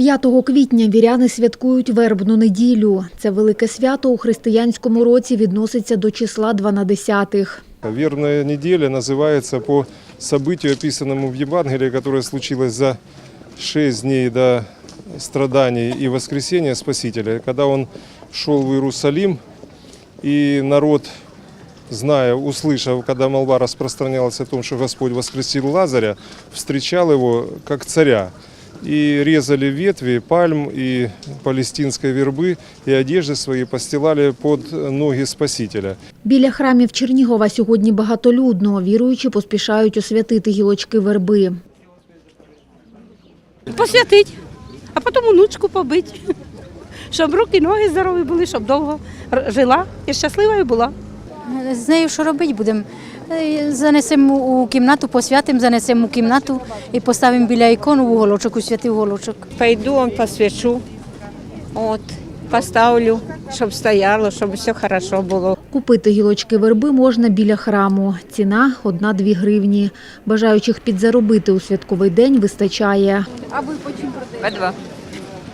5 квітня віряни святкують вербну неділю. Це велике свято у християнському році відноситься до числа дванадесятих. Вербная неделя называется по событию, описанному в Евангелии, которое случилось за шесть дней до страданий и воскресения Спасителя, когда он шел в Иерусалим, и народ, зная, услышав, когда молва распространялась о том, что Господь воскресил Лазаря, встречал его как царя. И резали ветви пальм и палестинской вербы, и одежды свои постилали под ноги Спасителя. Біля храмів Чернігова сьогодні багатолюдно. Віруючі поспішають освятити гілочки верби. посвятить, а потім онучку побити. Щоб руки, ноги здорові були, щоб довго р- жила і щасливою була. З нею що робити будемо? Е, Занесемо у кімнату, посвятимо, занесемо у кімнату і поставимо біля ікону в уголочок, у святий уголочок. Пойду он посвячу, от, поставлю, щоб стояло, щоб все хорошо було. Купити гілочки верби можна біля храму. Ціна – одна-дві гривні. Бажаючих підзаробити у святковий день вистачає. По два.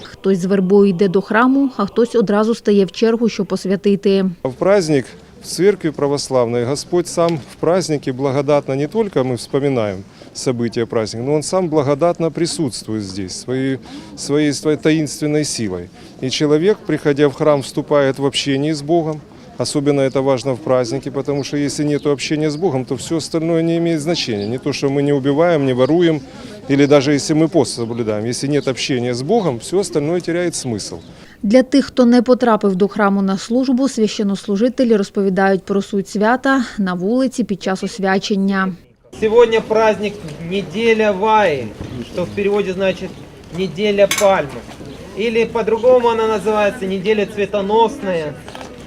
Хтось з вербою йде до храму, а хтось одразу стає в чергу, щоб посвятити. В праздник в церкви православной Господь сам в празднике благодатно не только мы вспоминаем события праздника, но Он сам благодатно присутствует здесь своей, своей, своей таинственной силой. И человек, приходя в храм, вступает в общение с Богом. Особенно это важно в празднике, потому что если нет общения с Богом, то все остальное не имеет значения. Не то, что мы не убиваем, не воруем, или даже если мы пост соблюдаем. Если нет общения с Богом, все остальное теряет смысл. Для тих, хто не потрапив до храму на службу, священнослужителі розповідають про суть свята на вулиці під час освячення. Сегодня праздник неделя Ваи, что в переводе значит неделя пальмы. Или по-другому она называется неделя цветоносная,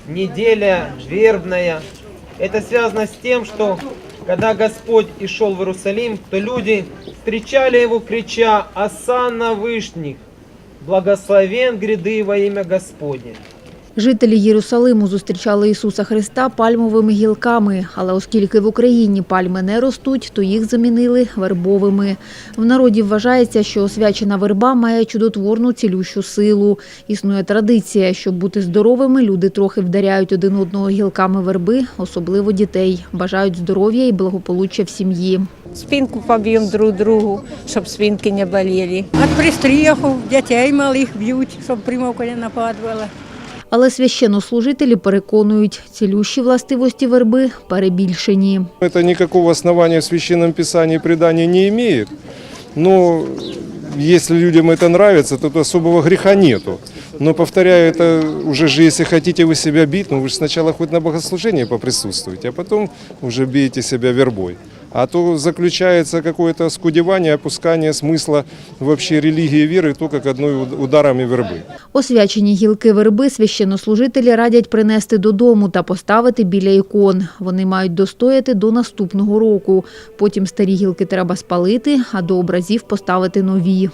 неделя вербная. Это связано с тем, что когда Господь и шел в Иерусалим, то люди встречали его, крича «Асанна вышних! Благословен гряды во имя Господне!» Жителі Єрусалиму зустрічали Ісуса Христа пальмовими гілками, але оскільки в Україні пальми не ростуть, то їх замінили вербовими. В народі вважається, що освячена верба має чудотворну цілющу силу. Існує традиція, щоб бути здоровими, люди трохи вдаряють один одного гілками верби, особливо дітей. Бажають здоров'я і благополуччя в сім'ї. Спинку поб'ємо друг другу, щоб спинки не боліли. От пристріху дітей малих б'ють, щоб примовка не нападала. Але священнослужителі переконують, цілющі властивості верби перебільшені. Это никакого основания в Священном Писании предания не имеет. Но если людям это нравится, то тут особого греха нету. Но повторяю, это уже же, если хотите вы себя бить, ну вы же сначала хоть на богослужении поприсутствуйте, а потом уже бейте себя вербой. А то заключается какое-то оскудевание, опускание смысла вообще религии и веры только к одной уд- ударами вербы. Освячені гілки верби священнослужителі радять принести додому та поставити біля ікон. Вони мають достояти до наступного року. Потім старі гілки треба спалити, а до образів поставити нові.